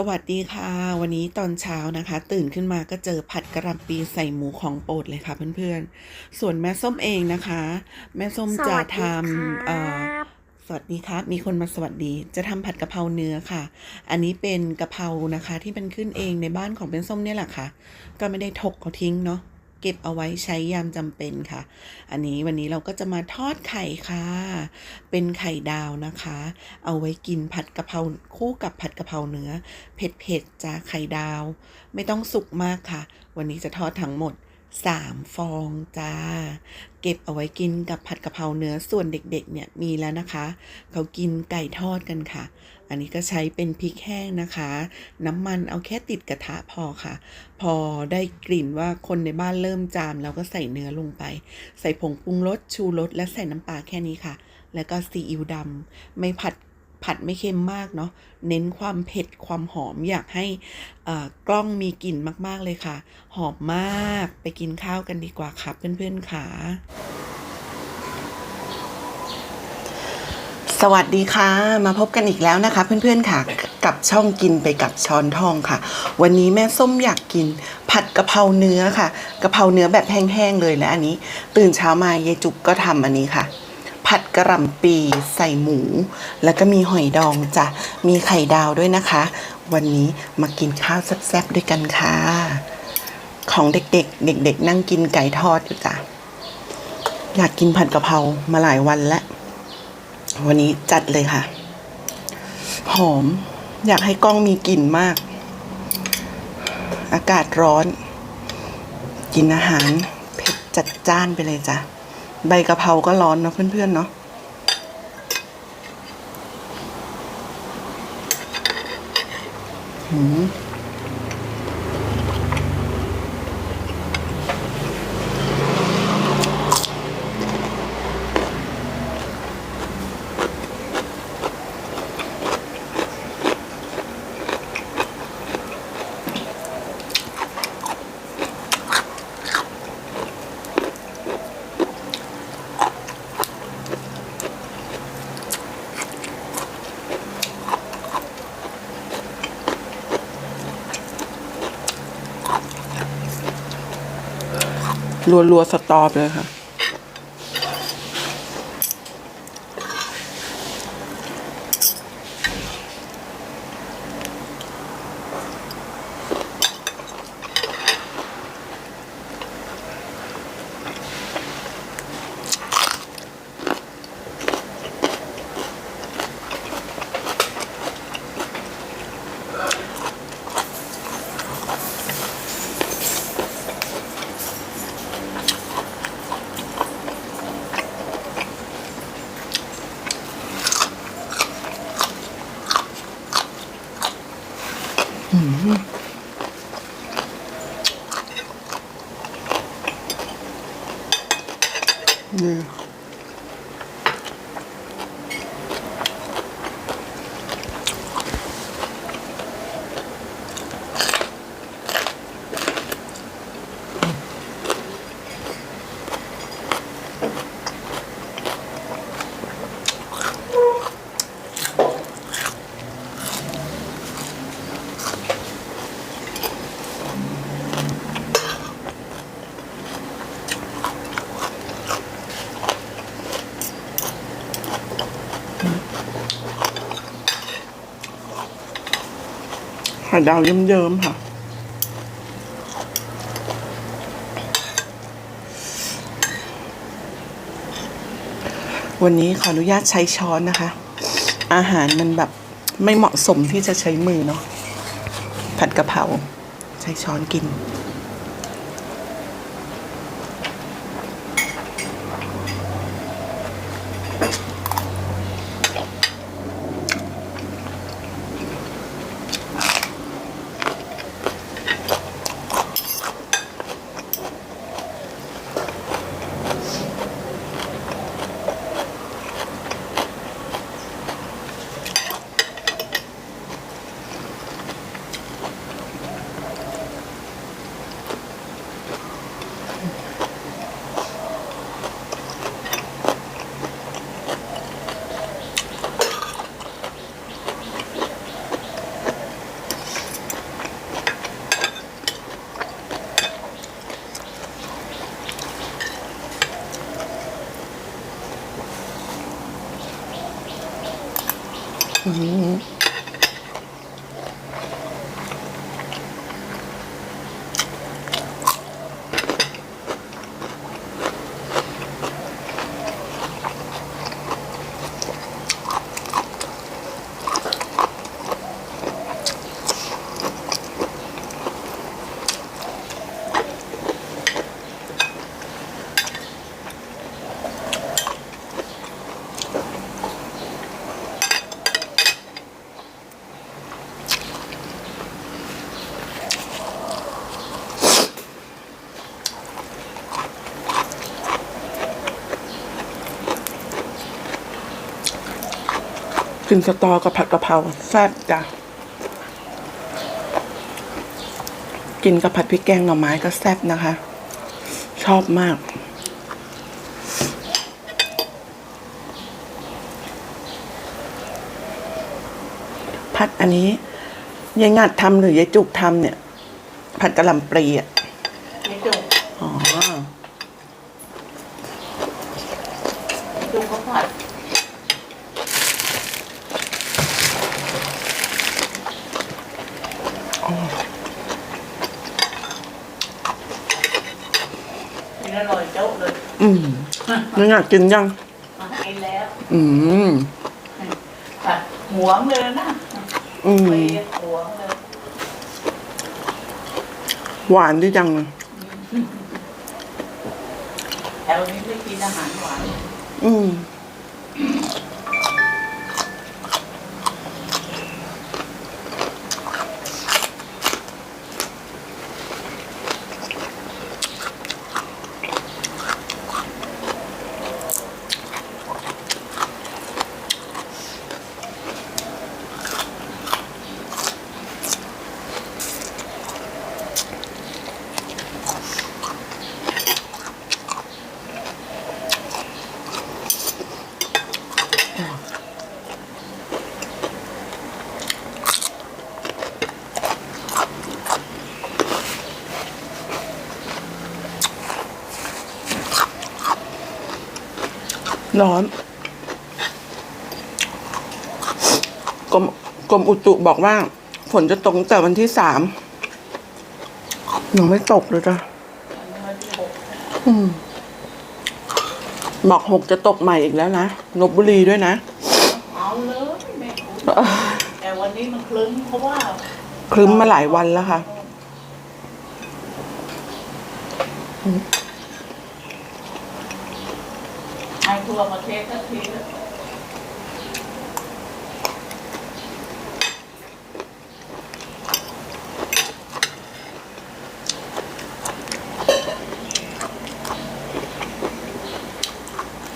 สวัสดีค่ะ วันนี้ตอนเช้านะคะ ตื่นขึ้นมาก็เจอผัดกะหล่ำปีใส่หมูของโปรดเลยค่ะเพื่อนๆ ส่วนแม่ส้มเองนะคะ แม่ส้มจะทำเอ่อสวัสดีครับ มีคนมาสวัสดี จะทำผัดกะเพราเนื้อค่ะ อันนี้เป็นกะเพรานะคะที่เป็นขึ้นเองในบ้านของเป็นส้มเนี่ยแหละค่ะ ก็ไม่ได้ถกเขาทิ้งเนาะเก็บเอาไว้ใช้ยามจำเป็นค่ะ อันนี้วันนี้เราก็จะมาทอดไข่ค่ะ เป็นไข่ดาวนะคะ เอาไว้กินผัดกะเพราคู่กับผัดกะเพราเนื้อ เผ็ดๆจ้าไข่ดาว ไม่ต้องสุกมากค่ะ วันนี้จะทอดทั้งหมด3ฟองจ้า เก็บเอาไว้กินกับผัดกะเพราเนื้อส่วนเด็กๆ เนี่ยมีแล้วนะคะ เขากินไก่ทอดกันค่ะ อันนี้ก็ใช้เป็นพริกแห้งนะคะ น้ำมันเอาแค่ติดกระทะพอค่ะ พอได้กลิ่นว่าคนในบ้านเริ่มจามแล้วก็ใส่เนื้อลงไป ใส่ผงปรุงรสชูรสและใส่น้ำปลาแค่นี้ค่ะ แล้วก็ซีอิ๊วดำไม่ผัดผัดไม่เค็มมากเนาะ เน้นความเผ็ดความหอมอยากให้อ่ากล้องมีกลิ่นมากๆเลยค่ะ หอมมากไปกินข้าวกันดีกว่าค่ะเพื่อนๆค่ะ สวัสดีค่ะ มาพบกันอีกแล้วนะคะ เพื่อนๆค่ะ กับช่องกินไปกับช้อนทองค่ะ วันนี้แม่ส้มอยากกิน ผัดกะเพราเนื้อค่ะกะเพราเนื้อแบบแห้งๆเลยและอันนี้ ตื่นเช้ามายายจุกก็ทำอันนี้ค่ะ ผัดกระหล่ำปีใส่หมู แล้วก็มีหอยดองจ้ะมีไข่ดาวด้วยนะคะ วันนี้มากินข้าวแซ่บๆด้วยกันค่ะ ของเด็กๆ เด็ก ๆ นั่งกินไก่ทอดอยู่จ้ะอยากกินผัดกะเพรามาหลายวันแล้ว วันนี้จัดเลยค่ะ หอม อยากให้กล้องมีกลิ่นมาก อากาศร้อน กินอาหารเผ็ดจัดจ้านไปเลยจ้ะ ใบกะเพราก็ร้อนเนาะเพื่อนๆเนาะ รัวๆสตอปเลยค่ะ นี่ ข่ดาวเยิ้มๆค่ะ วันนี้ขออนุญาตใช้ช้อนนะคะ อาหารมันแบบไม่เหมาะสมที่จะใช้มือเนาะผัดกะเพราใช้ช้อนกิน Mm-hmm. กินสตอกับผัดกะเพราแซ่บจ้ะ กินกับผัดพริกแกงหน่อไม้ก็แซ่บนะคะ ชอบมากผัดอันนี้ยายงัดทำหรือยายจุกทำเนี่ย ผัดกะหล่ำปลีอะ ไม่จุก อ๋อ จุกเขาผัดกินอร่อยเจ้าเลย อืม ยายงัดกินยังมาให้แล้ว อืมผัดหวงเลยนะอืมไปหวงเลยหวานดีจังแถวนี้ไม่กินอาหารหวาน อืม ร้อน กรมกรมอุตุบอกว่า ฝนจะตกตั้งแต่วันที่สามยังไม่ตกเลยจ้ะอันนี้วันที่หกอืมบอกหกจะตกใหม่อีกแล้วนะลบบุรีด้วยนะ เอาเลยแม่แต่วันนี้มันคลึ้มเพราะว่าครึ้มมาหลายวันแล้วค่ะให้ทั่ วประเทศทักทีเลย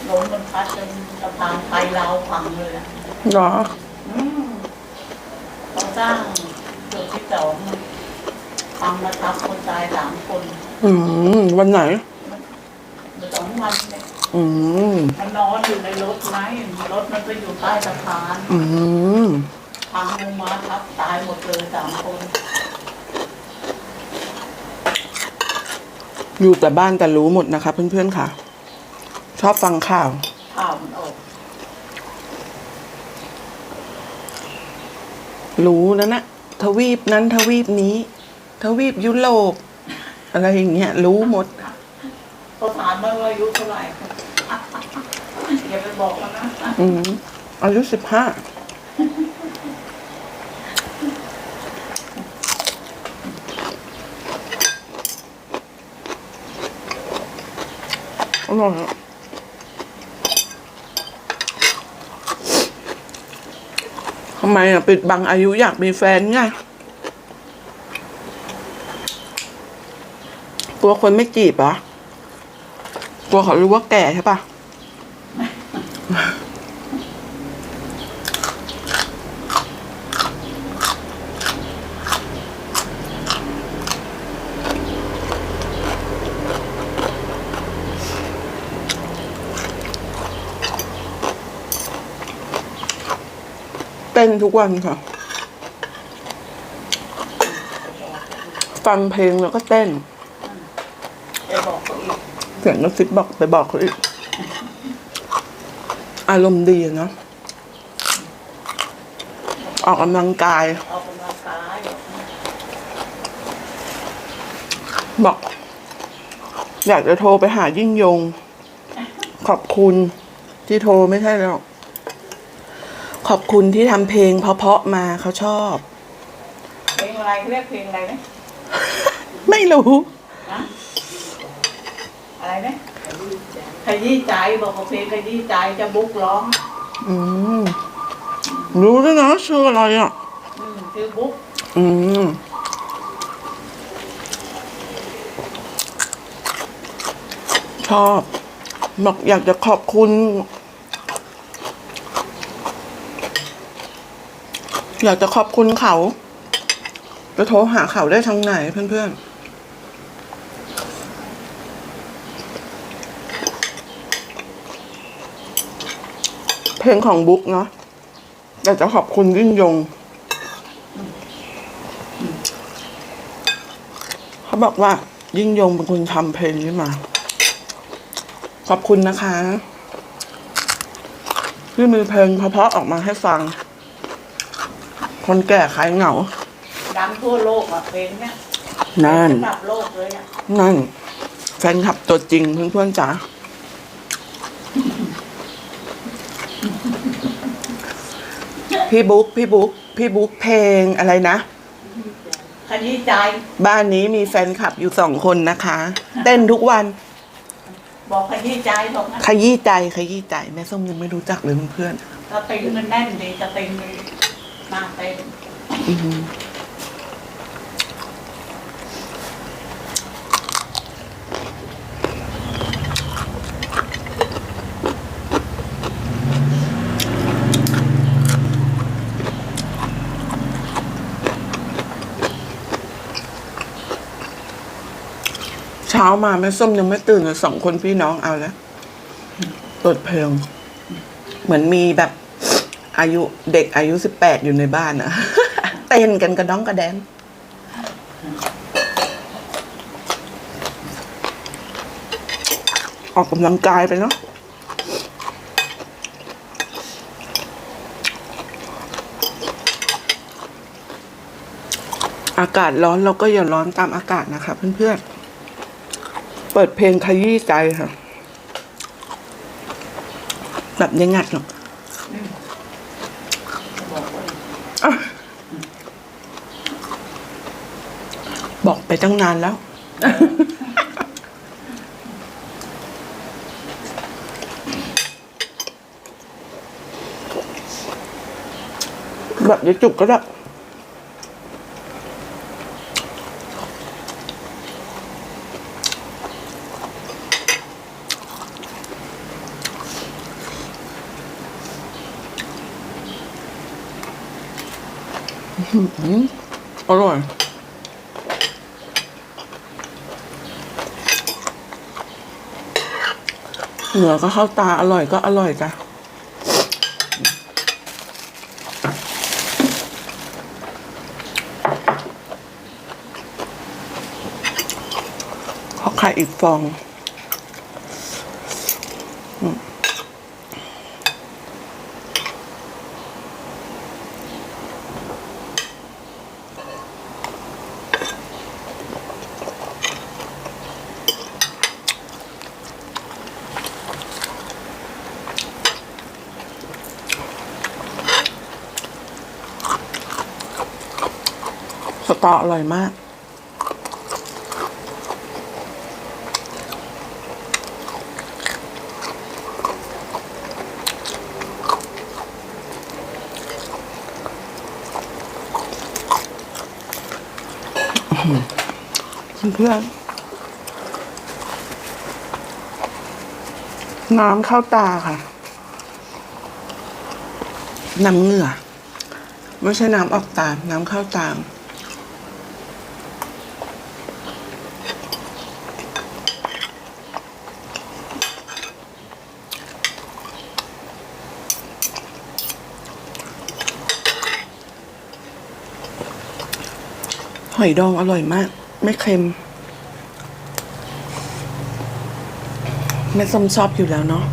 ลมมันพัดจนสะพานไทยลาวพังเลยอะเหรออืมต้องสร้างจุดที่สองพังมาทับคนตายสามคน อืมวันไหนเมื่อสองวันเนี่ย อืมมันนอนอยู่ในรถไหมรถมันไปอยู่ใต้สะพานอืมพังลงมาทับตายหมดเลยสามคน อยู่แต่บ้านแต่รู้หมดนะคะ เพื่อนๆค่ะ ชอบฟังข่าว ข่าวมันออกรู้แล้วนะทวีปนั้นทวีปนี้ ทวีปยุโรปอะไรอย่างเงี้ย รู้หมดเขาถามมาว่าอายุเท่าไหร่ อย่าไปบอกเขานะอืมอายุสิบห้าอร่อยอะทำไมอะ ปิดบังอายุอยากมีแฟนไงกลัวคนไม่จีบเหรอกลัวเขารู้ว่าแก่ใช่ปะ นทุกวันค่ะ ฟังเพลงแล้วก็เต้นไปบอกเสียงกระซิบบอกไปบอกเขาอีก อารมณ์ดีเนาะอออกกำลังกาย บอก อยากจะโทรไปหายิ่งยง ขอบคุณที่โทรไม่ใช่หรอก ขอบคุณที่ทำเพลงเพราะๆมาเขาชอบ เพลงอะไรเขาเรียกเพลงอะไรนะไม่รู้ฮะอะไรนะขยี้ใจบอกว่าเพลงขยี้ใจจะบุกร้องอืมรู้ด้วยนะชื่ออะไรอะ อืมชื่อบุ๊กอืมชอบบอกอยากจะขอบคุณ อยากจะขอบคุณเขา จะโทรหาเขาได้ทางไหนเพื่อนๆเพลงของบุ๊กเนาะอยากจะขอบคุณยิ่งยง เขาบอกว่า ยิ่งยงเป็นคนทำเพลงนี้มา ขอบคุณนะคะ ที่มีเพลงเพราะๆออกมาให้ฟัง คนแก่ขายเหงา ดังทั่วโลกอะเพลงเนี้ยนั่น ระดับโลกเลยอะนั่น แฟนคลับตัวจริงเพื่อนๆจ๋าพี่บุ๊กพี่บุ๊กพี่บุ๊กเพลงอะไรนะขยี้ใจบ้านนี้มีแฟนคลับอยู่สองคนนะคะ เต้นทุกวัน บอกขยี้ใจบอกนะขยี้ใจขยี้ใจ แม่ส้มยังไม่รู้จักเลยเพื่อนสติงมันแน่นดีสติงมั บ้าเต็มๆอืมเช้ามาแม่ส้มยังไม่ตื่นเลยสองคนพี่น้องเอาแล้วเปิดเพลง เหมือนมีแบบ อายุเด็กอายุสิบแปดอยู่ในบ้านอะเต้นกันกระด้องกระแดน ออกกำลังกายไปเนาะอากาศร้อนเราก็อย่าร้อนตามอากาศนะคะเพื่อนๆ เปิดเพลงขยี้ใจค่ะ แบบยังงัดหรอกบอกว่า บอก ไปตั้งนานแล้ว แบบยายจุกก็ได้อร่อย เหนือก็เข้าตาอร่อยก็อร่อยจ้ะขอไข่อีกฟอง สตออร่อยมาก เพื่อนน้ำเข้าตาค่ะ น้ำเหงื่อ ไม่ใช่น้ำออกตา น้ำเข้าตา อยดองอร่อยมาก ไม่เค็มแม่ส้มชอบอยู่แล้วเนาะ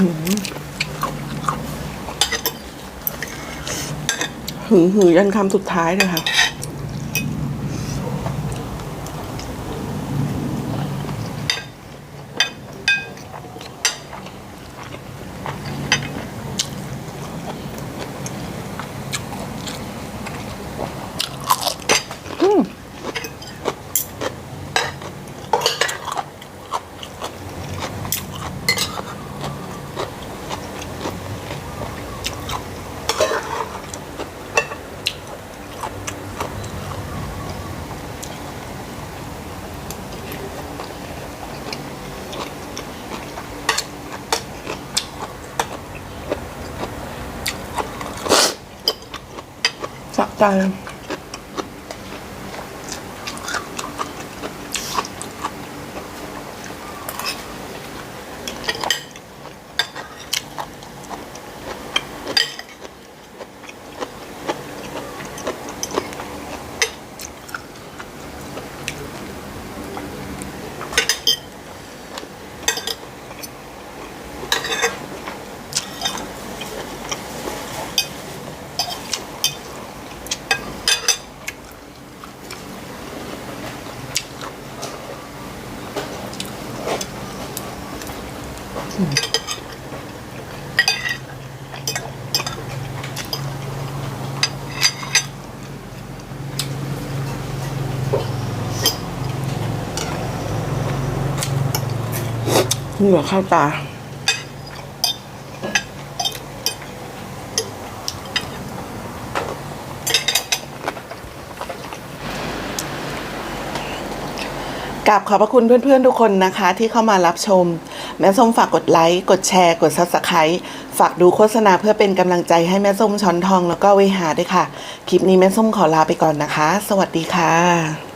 หืมหึงยันคำสุดท้ายเลยค่ะ สะ เหงื่อเข้าตา กราบขอบพระคุณเพื่อนๆทุกคนนะคะ ที่เข้ามารับชม แม่ส้มฝากกดไลค์ กดแชร์ กดซับสไครต์ฝากดูโฆษณาเพื่อเป็นกำลังใจให้แม่ส้มช้อนทองแล้วก็เวหาด้วยค่ะ คลิปนี้แม่ส้มขอลาไปก่อนนะคะ สวัสดีค่ะ